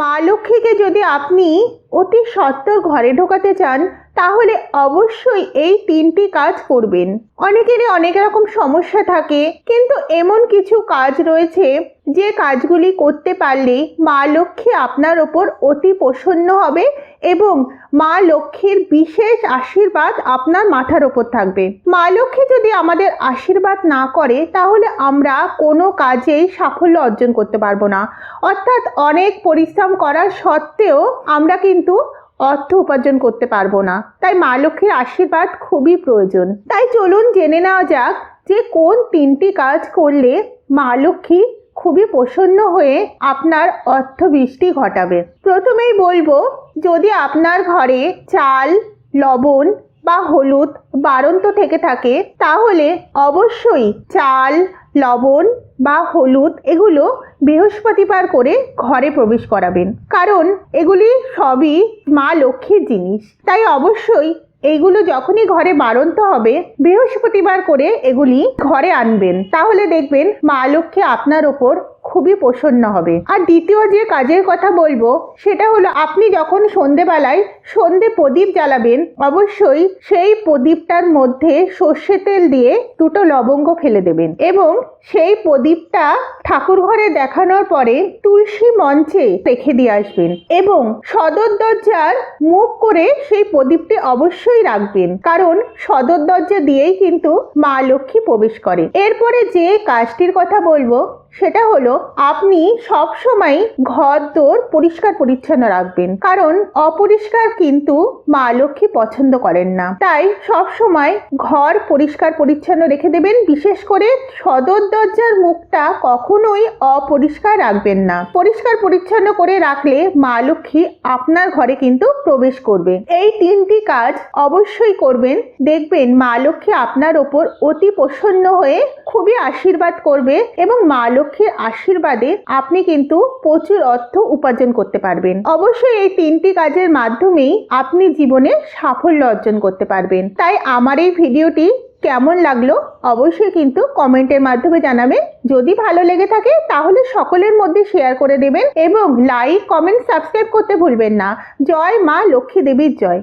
মা লক্ষ্মীকে যদি আপনি অতি সত্বর ঘরে ঢোকাতে চান, তাহলে অবশ্যই এই তিনটি কাজ করবেন। অনেকেরই অনেক রকম সমস্যা থাকে, কিন্তু এমন কিছু কাজ রয়েছে যে কাজগুলি করতে পারলে মা লক্ষ্মী আপনার ওপর অতি প্রসন্ন হবে এবং মা লক্ষ্মীর বিশেষ আশীর্বাদ আপনার মাথার ওপর থাকবে। মা লক্ষ্মী যদি আমাদের আশীর্বাদ না করে, তাহলে আমরা কোনো কাজেই সাফল্য অর্জন করতে পারব না। অর্থাৎ অনেক পরিশ্রম করার সত্ত্বেও আমরা কিন্তু অর্থ উপার্জন করতে পারব না। তাই মা লক্ষ্মীর আশীর্বাদ খুবই প্রয়োজন। তাই চলুন জেনে নেওয়া যাক যে কোন তিনটি কাজ করলে মা লক্ষ্মী খুবই প্রসন্ন হয়ে আপনার অর্থ বৃষ্টি ঘটাবে। প্রথমেই বলব, যদি আপনার ঘরে চাল, লবণ বা হলুদ বারন্ত থেকে থাকে, তাহলে অবশ্যই চাল, লবণ বা হলুদ এগুলো বৃহস্পতিবার করে ঘরে প্রবেশ করাবেন। কারণ এগুলি সবই মা লক্ষ্মীর জিনিস। তাই অবশ্যই এইগুলো যখনই ঘরে বাড়ন্ত হবে, বৃহস্পতিবার করে এগুলি ঘরে আনবেন। তাহলে দেখবেন মা লক্ষ্মী আপনার ওপর খুবই প্রসন্ন হবে। আর দ্বিতীয় যে কাজের কথা বলব, সেটা হলো আপনি যখন সন্ধেবেলায় সন্ধে প্রদীপ জ্বালাবেন, অবশ্যই সেই প্রদীপটার মধ্যে সর্ষে তেল দিয়ে দুটো লবঙ্গ ফেলে দেবেন এবং সেই প্রদীপটা ঠাকুর ঘরে দেখানোর পরে তুলসী মঞ্চে রেখে দিয়ে আসবেন এবং সদর দরজার মুখ করে সেই প্রদীপটি অবশ্যই রাখবেন। কারণ সদর দরজা দিয়েই কিন্তু মা লক্ষ্মী প্রবেশ করে। এরপরে যে কাজটির কথা বলব সেটা হলো আপনি সব সময় ঘর দোর পরিষ্কার পরিচ্ছন্ন রাখবেন। কারণ অপরিষ্কার কিন্তু মা লক্ষ্মী পছন্দ করেন না। তাই সব সময় ঘর পরিষ্কার পরিচ্ছন্ন রেখে দেবেন। বিশেষ করে সদর দরজার মুখটা কখনোই অপরিষ্কার রাখবেন না। পরিষ্কার পরিচ্ছন্ন করে রাখলে মা লক্ষ্মী আপনার ঘরে কিন্তু প্রবেশ করবে। এই তিনটি কাজ অবশ্যই করবেন। দেখবেন মা লক্ষ্মী আপনার ওপর অতি প্রসন্ন হয়ে খুবই আশীর্বাদ করবে এবং মা লক্ষ্মীর আশীর্বাদে আপনি কিন্তু প্রচুর অর্থ উপার্জন করতে পারবেন। অবশ্যই এই তিনটি কাজের মাধ্যমেই আপনি জীবনে সাফল্য অর্জন করতে পারবেন। তাই আমার এই ভিডিওটি কেমন লাগল অবশ্যই কিন্তু কমেন্টের মাধ্যমে জানাবেন। যদি ভালো লেগে থাকে তাহলে সকলের মধ্যে শেয়ার করে দেবেন এবং লাইক, কমেন্ট, সাবস্ক্রাইব করতে ভুলবেন না। জয় মা লক্ষ্মী দেবীর জয়।